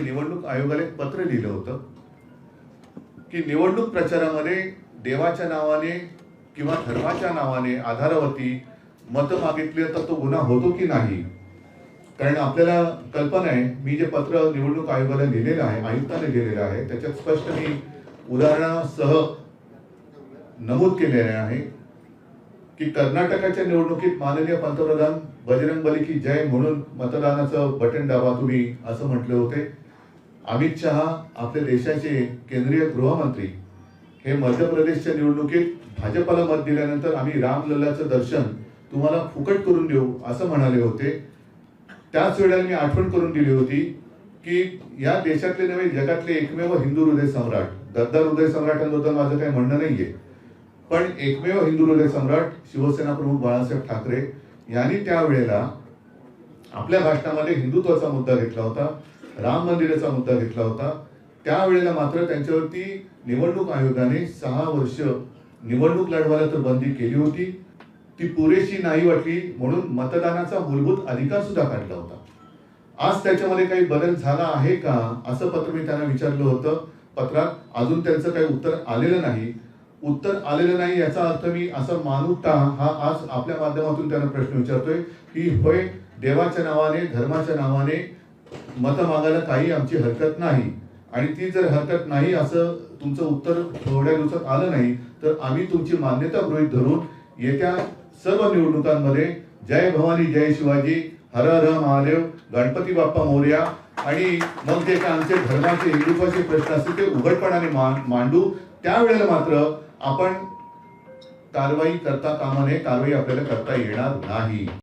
निवडणूक आयोगाला एक पत्र लिहिलं होतं की निवडणूक प्रचारामध्ये देवाच्या नावाने किंवा धर्माच्या नावाने आधारावरती मतं मागितली तर तो गुन्हा होतो की नाही? कारण आपल्याला कल्पना आहे मी जे पत्र निवडणूक आयोगाला लिहिलेलं आहे आयुक्ताने लिहिलेलं आहे त्याच्यात स्पष्ट मी उदाहरणासह नमूद केलेले आहे की कर्नाटकाच्या निवडणुकीत माननीय पंतप्रधान बजरंग बली की जय म्हणून मतदानाचं बटन दाबा तुम्ही असं म्हटले होते. अमित शहा आपल्या देशाचे केंद्रीय गृहमंत्री. हे मध्य प्रदेशच्या निवडणुकीत भाजपला मत दिल्यानंतर आम्ही रामलल्लाचं दर्शन तुम्हाला फुकट करून देऊ असं म्हणाले होते. त्याच वेळेला मी आठवण करून दिली होती की या देशातले नव्हे जगातले एकमेव हिंदू हृदय सम्राट गद्दार हृदय सम्राटांबद्दल माझं काही म्हणणं नाहीये. पण एकमेव हिंदू हृदय सम्राट शिवसेना प्रमुख बाळासाहेब ठाकरे यांनी त्यावेळेला आपल्या भाषणामध्ये हिंदुत्वाचा मुद्दा घेतला होता. राम मंदिराचा मुद्दा घेतला होता. त्यावेळेला मात्र त्यांच्यावरती निवडणूक आयोगाने सहा वर्ष निवडणूक लढवायला तर बंदी केली होती. ती पुरेशी नाही वाटली म्हणून मतदानाचा मूलभूत अधिकार सुद्धा काढला होता. आज त्याच्यामध्ये काही बदल झाला आहे का असं पत्र मी त्यांना विचारलं होतं. पत्रात अजून त्यांचं काही उत्तर आलेलं नाही. उत्तर आलेलं नाही याचा अर्थ मी असं मानू का हा आज आपल्या माध्यमातून त्यांना प्रश्न विचारतोय की होय देवाच्या नावाने धर्माच्या नावाने मतं मागायला काही आमची हरकत नाही. आणि ती जर हरकत नाही असं तुमचं उत्तर थोड्या दिवसात आलं नाही तर आम्ही तुमची मान्यता गृहीत धरून येत्या सर्व निवडणुकांमध्ये जय भवानी जय शिवाजी हर हर महादेव गणपती बाप्पा मोर्या आणि मग जे काय आमचे धर्माचे हिंदुत्वाचे प्रश्न असतील ते उघडपणाने मां मांडू. त्यावेळेला मात्र आपण कारवाई करता कामा नये कारवाई आपल्याला करता येणार नाही.